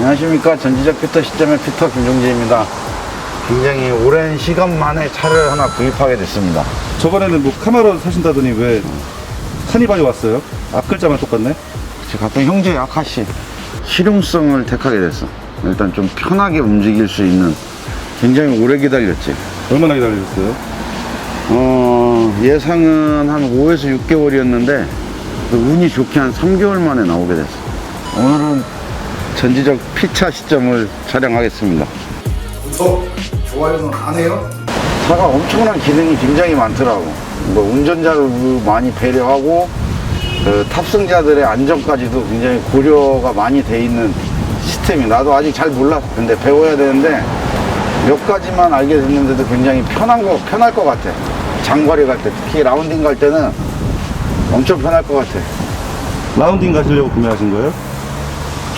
안녕하십니까 전지적 피터 시점의 피터 김종재입니다 굉장히 오랜 시간 만에 차를 하나 구입하게 됐습니다 저번에는 뭐 카메라 사신다더니 왜 카니발이 왔어요? 앞 글자만 똑같네? 제 가끔 형제 아카시 실용성을 택하게 됐어 일단 좀 편하게 움직일 수 있는 굉장히 오래 기다렸지 얼마나 기다리셨어요? 어, 예상은 한 5에서 6개월이었는데 운이 좋게 한 3개월 만에 나오게 됐어 오늘은 전지적 피차 시점을 촬영하겠습니다 구독, 좋아요는 안 해요? 차가 엄청난 기능이 굉장히 많더라고. 뭐 운전자를 많이 배려하고 그 탑승자들의 안전까지도 굉장히 고려가 많이 돼 있는 시스템이 나도 아직 잘 몰라. 근데 배워야 되는데 몇 가지만 알게 됐는데도 굉장히 편한 거 편할 것 같아. 장거리 갈 때 특히 라운딩 갈 때는 엄청 편할 것 같아. 라운딩 가시려고 구매하신 거예요?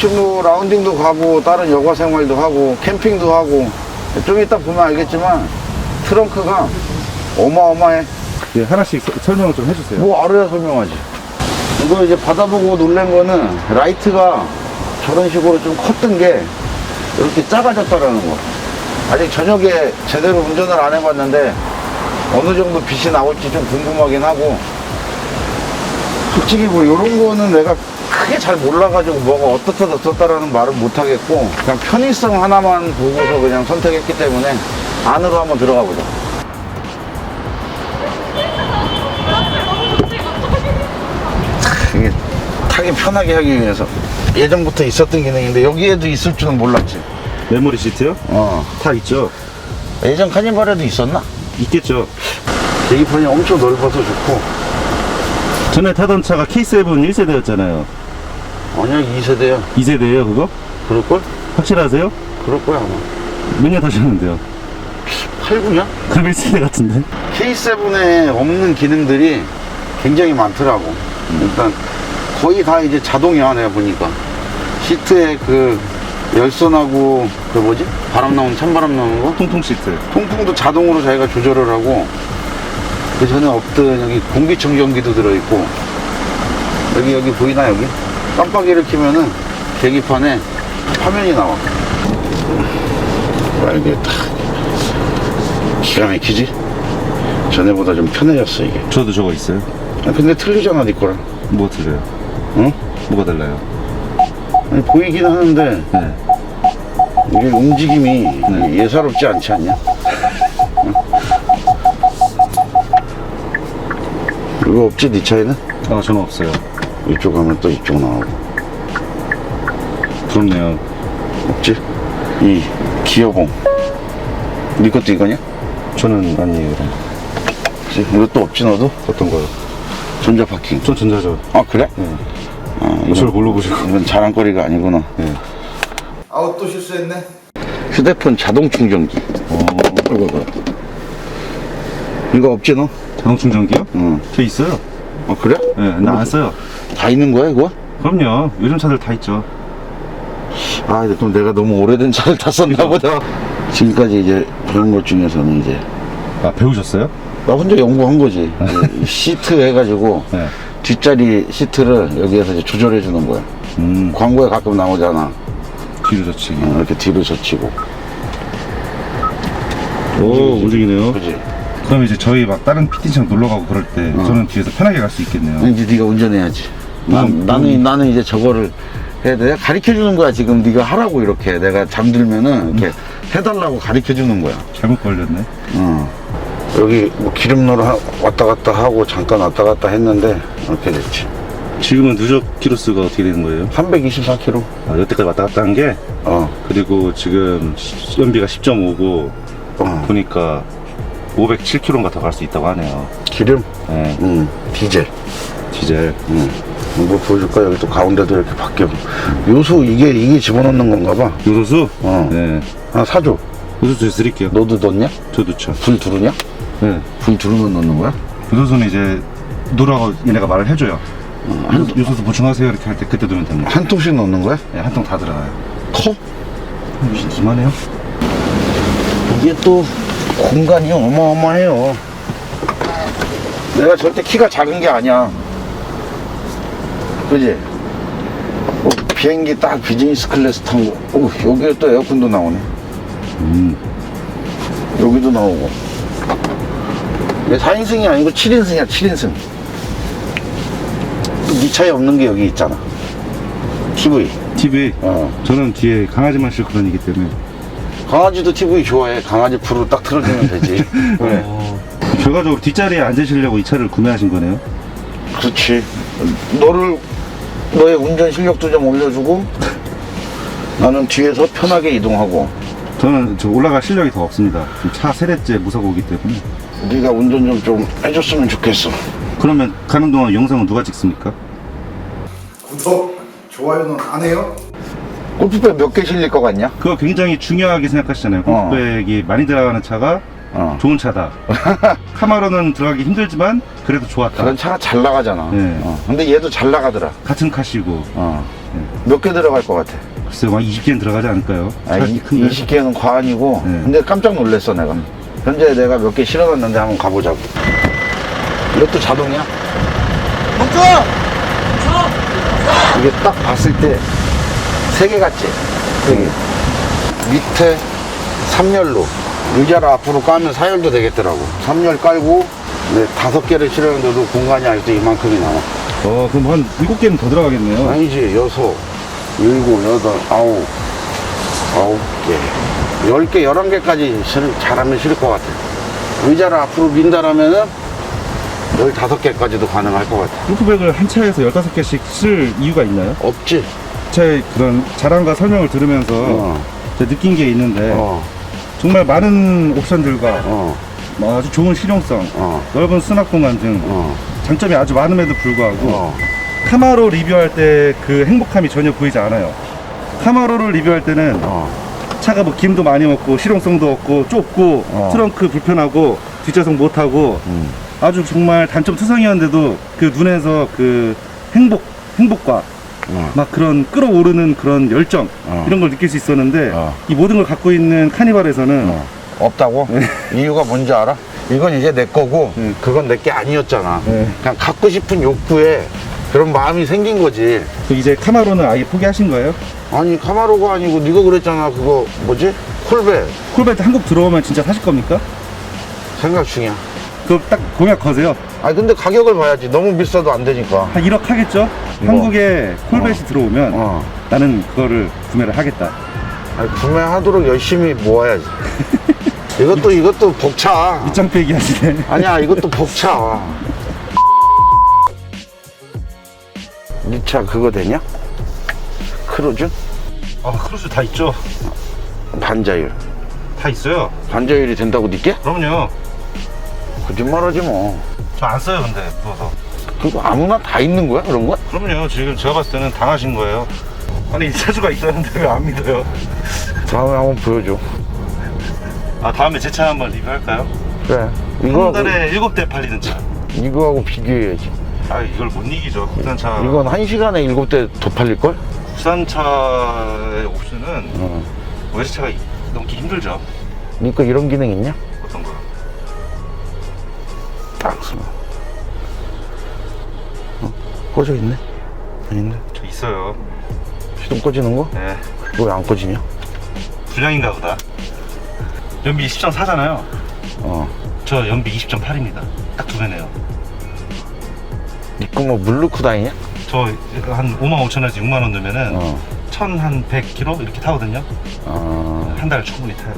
지금 뭐 라운딩도 가고 다른 여가 생활도 하고 캠핑도 하고 좀 이따 보면 알겠지만 트렁크가 어마어마해. 예, 하나씩 서- 설명을 좀 해주세요. 뭐 알아야 설명하지. 이거 이제 받아보고 놀란 거는 라이트가 저런 식으로 좀 컸던 게 이렇게 작아졌다라는 거. 아직 저녁에 제대로 운전을 안 해봤는데 어느 정도 빛이 나올지 좀 궁금하긴 하고 솔직히 뭐 이런 거는 내가 크게 잘 몰라가지고 뭐가 어떻다 어떻다라는 말은 못 하겠고 그냥 편의성 하나만 보고서 그냥 선택했기 때문에 안으로 한번 들어가 보자. 이게 타기 편하게 하기 위해서 예전부터 있었던 기능인데 여기에도 있을 줄은 몰랐지. 메모리 시트요? 어. 다 있죠. 예전 카니발에도 있었나? 있겠죠. 계기판이 엄청 넓어서 좋고 전에 타던 차가 K7 1세대였잖아요. 아니야 2세대야. 2세대예요, 그거? 그럴걸? 확실하세요? 그럴 거야 아마. 몇 년 타셨는데요? 8, 9년? 그럼 1세대 같은데? K7에 없는 기능들이 굉장히 많더라고. 일단 거의 다 이제 자동이야 내가 보니까. 시트에 그 열선하고 그 뭐지? 바람 나오는 찬바람 나오는 거? 통통 시트. 통풍도 자동으로 자기가 조절을 하고 그 전에 없던 여기 공기청정기도 들어있고 여기 여기 보이나 여기 깜빡이를 켜면은 계기판에 화면이 나와 와 이게 딱 기가 막히지 전에보다 좀 편해졌어 이게 저도 저거 있어요. 아, 근데 틀리잖아 니 거랑 뭐 틀려요? 응? 뭐가 달라요? 아니, 보이긴 하는데 네. 이게 움직임이 예사롭지 않지 않냐? 응? 이거 없지 니 차에는? 아, 저는 없어요. 이쪽 가면 또 이쪽 나오고 부럽네요. 없지? 이 기어봉 니 것도 이거냐? 저는 아니에요, 그럼. 그치? 이것도 없지 너도? 어떤 거요? 전자 파킹 전 전자죠. 아 그래? 네. 아, 저를 이건, 뭘로 보시고. 이건 자랑거리가 아니구나 네. 아우 또 실수했네. 휴대폰 자동 충전기 어, 이거 봐 이거 없지 너? 자동 충전기요? 응. 저 있어요. 아 그래? 네, 나안 써요. 다 있는 거야 이거? 그럼요. 요즘 차들 다 있죠. 아, 근데 그럼 내가 너무 오래된 차를 탔었나 보다. 지금까지 이제 배운 것 중에서는 이제 아, 배우셨어요? 나 혼자 연구한 거지. 이 시트 해가지고 네. 뒷자리 시트를 여기에서 이제 조절해 주는 거야. 음, 광고에 가끔 나오잖아. 뒤로 젖히기. 어, 이렇게 뒤로 젖히고. 오, 움직이네요. 그지? 그럼 이제 저희 막 다른 피팅샵 놀러 가고 그럴 때 저는 뒤에서 편하게 갈 수 있겠네요. 이제 네가 운전해야지. 난, 음, 나는 나는 이제 저거를 해야 돼. 가르쳐 주는 거야. 지금 네가 하라고 이렇게. 내가 잠들면은 이렇게 해달라고 가르쳐 주는 거야. 잘못 걸렸네. 어. 여기 뭐 기름 넣으러 하- 왔다 갔다 하고 잠깐 왔다 갔다 했는데 이렇게 됐지. 지금은 누적 키로수가 어떻게 되는 거예요? 324km. 아, 여태까지 왔다 갔다 한 게, 어, 그리고 지금 시- 연비가 10.5고, 어. 보니까 507km가 더 갈 수 있다고 하네요. 기름, 네, 음, 디젤. 디젤. 음. 뭐 보여줄까? 여기 또 가운데도 이렇게 바뀌어. 요소 이게 이게 집어넣는 건가 봐. 요소수? 어. 네. 하나 사줘. 요소수 드릴게요. 너도 넣냐? 저도 쳐. 불 두르냐? 네. 불 두르면 넣는 거야? 요소수는 이제, 누라고 얘네가 말을 해줘요. 어, 요- 요소수 보충하세요. 이렇게 할 때 그때 넣으면 됩니다. 한 통씩 넣는 거야? 네, 한 통 다 들어가요. 컵? 이만해요? 이게 또 공간이 어마어마해요. 내가 절대 키가 작은 게 아니야. 그지? 뭐 비행기 딱 비즈니스 클래스 탄 거. 오, 여기에 또 에어컨도 나오네. 음. 여기도 나오고. 이게 4인승이 아니고 7인승이야, 7인승. 또네 차에 없는 게 여기 있잖아. TV. TV. 어. 저는 뒤에 강아지만 싣고 다니기 때문에. 강아지도 TV 좋아해. 강아지 프로 딱 틀어주면 되지. 왜? 어. 결과적으로 뒷자리에 앉으시려고 이 차를 구매하신 거네요. 그렇지. 너를, 너의 운전 실력도 좀 올려주고, 나는 뒤에서 편하게 이동하고, 저는 저 올라갈 실력이 더 없습니다. 지금 차 세대째 무사고이기 때문에. 네가 운전 좀 좀 해줬으면 좋겠어. 그러면 가는 동안 영상은 누가 찍습니까? 구독, 좋아요는 안 해요? 골프백 몇 개 실릴 것 같냐? 그거 굉장히 중요하게 생각하시잖아요. 어. 골프백이 많이 들어가는 차가 어. 좋은 차다. 카마로는 들어가기 힘들지만 그래도 좋았다. 그런 차가 잘 나가잖아. 네. 어. 근데 얘도 잘 나가더라. 같은 카시고 어. 네. 몇개 들어갈 것 같아? 글쎄요, 한 20개는 들어가지 않을까요? 아, 차 이, 큰데. 20개는 과언이고. 네. 근데 깜짝 놀랐어, 내가. 현재 내가 몇 개 실어놨는데 한번 가보자고. 이것도 자동이야? 멈춰! 이게 딱 봤을 때, 세 개 같지? 세 개. 밑에 3열로. 의자를 앞으로 까면 4열도 되겠더라고. 3열 깔고, 네, 다섯 개를 실었는데도 공간이 아직도 이만큼이 남아. 어, 그럼 한 7개는 더 들어가겠네요. 아니지 여섯 일곱 여덟 아홉 아홉 개 열 개 열한 개까지 실- 잘하면 실을 것 같아 의자를 앞으로 민다라면은 열다섯 개까지도 가능할 것 같아 골프백을 한 차에서 15개씩 쓸 이유가 있나요? 없지 차의 그런 자랑과 설명을 들으면서 어, 제가 느낀 게 있는데 어, 정말 많은 옵션들과 어, 아주 좋은 실용성, 어, 넓은 수납 공간 등 어, 장점이 아주 많음에도 불구하고 어. 카마로 리뷰할 때 그 행복함이 전혀 보이지 않아요. 카마로를 리뷰할 때는 어. 차가 뭐 김도 많이 먹고 실용성도 없고 좁고 어. 트렁크 불편하고 뒷좌석 못하고 음. 아주 정말 단점 투성이었는데도 그 눈에서 그 행복 행복과 어. 막 그런 끌어오르는 그런 열정 어. 이런 걸 느낄 수 있었는데 어. 이 모든 걸 갖고 있는 카니발에서는 어. 없다고? 이유가 뭔지 알아? 이건 이제 내 거고 네. 그건 내 게 아니었잖아 네. 그냥 갖고 싶은 욕구에 그런 마음이 생긴 거지 그 이제 카마로는 아예 포기하신 거예요? 아니 카마로가 아니고 네가 그랬잖아 그거 뭐지? 콜베 콜베트 한국 들어오면 진짜 사실 겁니까? 생각 중이야 그거 딱 공약 거세요. 아니 근데 가격을 봐야지 너무 비싸도 안 되니까 한 1억 하겠죠? 한국에 콜벳이 들어오면 어 나는 그거를 구매를 하겠다. 아니, 구매하도록 열심히 모아야지 이것도 이것도 벅차 밑장 빼기 하시네. 아니야 이것도 벅차 니 차 그거 되냐? 크루즈? 아, 크루즈 다 있죠? 반자율 다 있어요. 반자율이 된다고 니께? 그럼요. 거짓말하지 뭐 저 안 써요, 근데, 무서워서. 그거 아무나 다 있는 거야 그런 거? 그럼요. 지금 제가 봤을 때는 당하신 거예요. 아니, 이 차주가 있었는데 왜 안 믿어요? 다음에 한번 보여줘 아, 다음에 제 차 한번 리뷰할까요? 그래 한 이거 달에 7대 팔리는 차. 이거하고 비교해야지 아, 이걸 못 이기죠. 국산 차. 이건 한 시간에 일곱 대 더 팔릴 걸? 국산 차의 옵션은 어. 외제차가 넘기 힘들죠. 니거 이런 기능 있냐? 쓰면 어? 꺼져 있네? 아닌데? 저 있어요. 시동 꺼지는 거? 네. 이거 왜안 꺼지냐? 불량인가 보다. 연비 20.4잖아요. 어. 저 연비 20.8입니다. 딱 두 배네요. 니거 뭐물 넣고 다니냐? 저한 5만 5천 원에서 6만 원 넣으면은 어. 천한 100km 이렇게 타거든요. 어. 한 달 충분히 타요.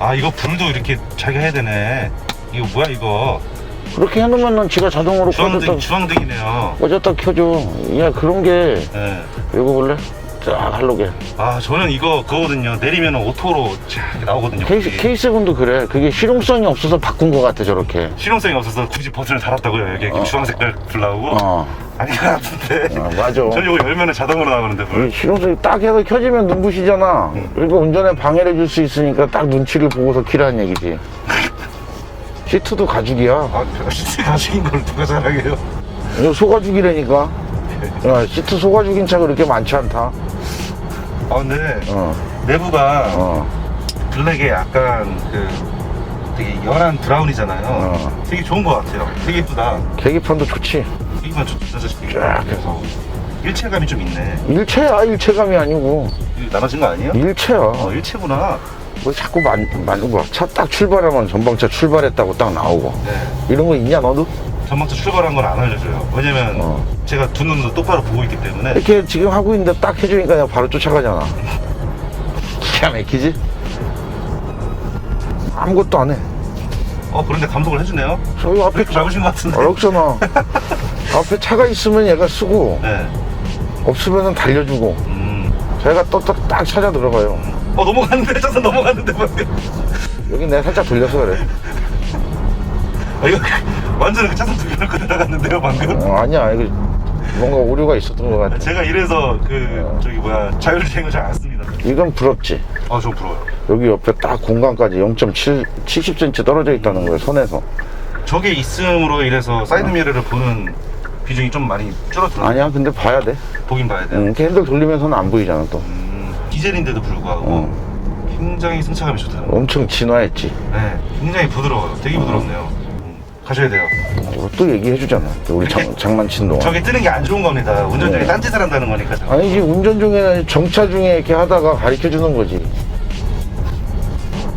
아 이거 불도 이렇게 자기가 해야 되네. 이거 뭐야 이거? 그렇게 해놓으면은 지가 자동으로 주황등 꺼졌다, 주황등이네요. 꺼졌다 켜줘. 야, 그런 게, 네. 이거 볼래? 쫙 할로게. 아 저는 이거 그거거든요. 내리면 오토로 쫙 나오거든요. 불이. K7도 그래. 그게 실용성이 없어서 바꾼 것 같아, 저렇게. 실용성이 없어서 굳이 버튼을 달았다고요. 여기 이렇게 주황 색깔 불 나오고. 어. 것 같은데. 어, 맞아. 전 이거 열면 은 자동으로 나오는데 불. 이 실용성이 딱 해서 켜지면 눈부시잖아. 응. 그러니까 운전에 방해를 줄 수 있으니까 딱 눈치를 보고서 키라는 얘기지. 시트도 가죽이야. 아, 가식인 걸 누가 잘하게요? 이거 소가죽이라니까. 야, 시트 소가죽인 차가 그렇게 많지 않다. 아 근데 어, 내부가 어, 블랙에 약간 그 되게 연한 브라운이잖아요. 어. 되게 좋은 것 같아요. 되게 예쁘다. 계기판도 좋지. 이만 저, 저, 쫙 해서. 일체감이 좀 있네. 일체야 일체감이 아니고 이거 나눠진 거 아니에요? 일체야 어, 일체구나. 뭐 자꾸 만, 만, 뭐, 차딱 출발하면 전방차 출발했다고 딱 나오고 네. 이런 거 있냐 너도? 전망차 출발한 건 안 알려줘요. 왜냐면 어. 제가 두 눈으로 똑바로 보고 있기 때문에. 이렇게 지금 하고 있는데 딱 해주니까 내가 바로 쫓아가잖아 기가 막히지? 아무것도 안 해 어, 그런데 감독을 해주네요. 저기 앞에 밟으신 것 같은데. 어렵잖아 앞에 차가 있으면 얘가 쓰고 네. 없으면 달려주고 음. 저희가 또 딱 찾아 들어가요 어, 넘어갔는데, 차선 넘어갔는데, 방금. 여기 내가 살짝 돌려서 그래 아, 이거 완전 그 차선 돌려놓고 들어갔는데요, 방금? 어, 아니야 이거 뭔가 오류가 있었던 것 같아 제가 이래서 그, 어. 저기 뭐야, 자율주행을 잘 안 씁니다. 이건 부럽지 아, 저 부러워요. 여기 옆에 딱 공간까지 0.7 70cm 떨어져 있다는 거예요 손에서 저게 있음으로 인해서 사이드 미러를 보는 비중이 좀 많이 줄어들어요. 아니야 근데 봐야 돼 보긴 봐야 돼요. 응, 이렇게 핸들 돌리면서는 안 보이잖아 또 음, 디젤인데도 불구하고 어. 굉장히 승차감이 좋더라고요. 엄청 진화했지 네, 굉장히 부드러워요. 되게 부드럽네요. 음, 가셔야 돼요. 어, 또 얘기해 주잖아 우리 장, 장난친 동안 저게 뜨는 게 안 좋은 겁니다. 운전 중에 네. 딴짓을 한다는 거니까. 저거. 아니지 운전 중에 정차 중에 이렇게 하다가 가르쳐 주는 거지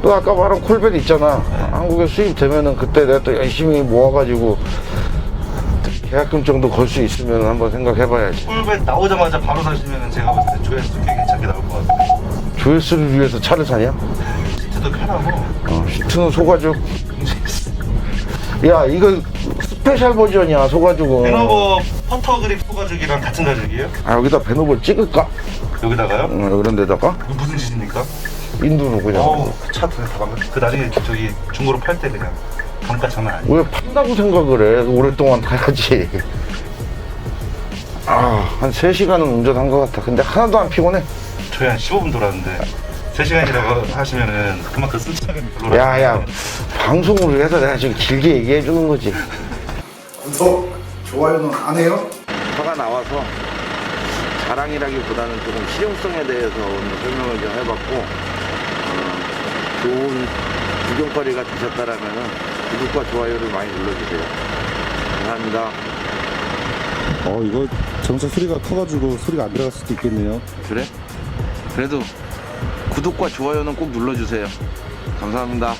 또 아까 말한 콜벳 있잖아 네. 한국에 수입되면은 그때 내가 또 열심히 모아가지고 계약금 정도 걸 수 있으면 한번 생각해 봐야지 꿀벳 나오자마자 바로 사시면 제가 봤을 때 조회수 꽤 괜찮게 나올 것 같아요. 조회수를 위해서 차를 사냐? 시트도 편하고 어, 시트는 소가죽 야 이거 스페셜 버전이야 소가죽은 베너버 펀터 그립 소가죽이랑 같은 가죽이에요? 아 여기다 베노볼 찍을까? 여기다가요? 응, 이런 데다가 이거 무슨 짓입니까? 인두로 그냥 어우 차다 망가. 그 나중에 저기 중고로 팔 때 그냥 감가 장난 아니에요. 왜 판다고 생각을 해 오랫동안 타야지 아 한 3시간은 운전한 것 같아 근데 하나도 안 피곤해 저희 한 15분 돌았는데 3시간이라고 하시면은 그만큼 승차감이 별로라. 야야 방송으로 해서 내가 지금 길게 얘기해 주는 거지 구독, 좋아요는 안 해요? 차가 나와서 자랑이라기보다는 조금 실용성에 대해서 오늘 설명을 좀 해봤고 어, 좋은 구경거리가 되셨다라면 구독과 좋아요를 많이 눌러주세요. 감사합니다. 어 이거 자동차 소리가 커가지고 소리가 안 들어갈 수도 있겠네요. 그래? 그래도 구독과 좋아요는 꼭 눌러주세요. 감사합니다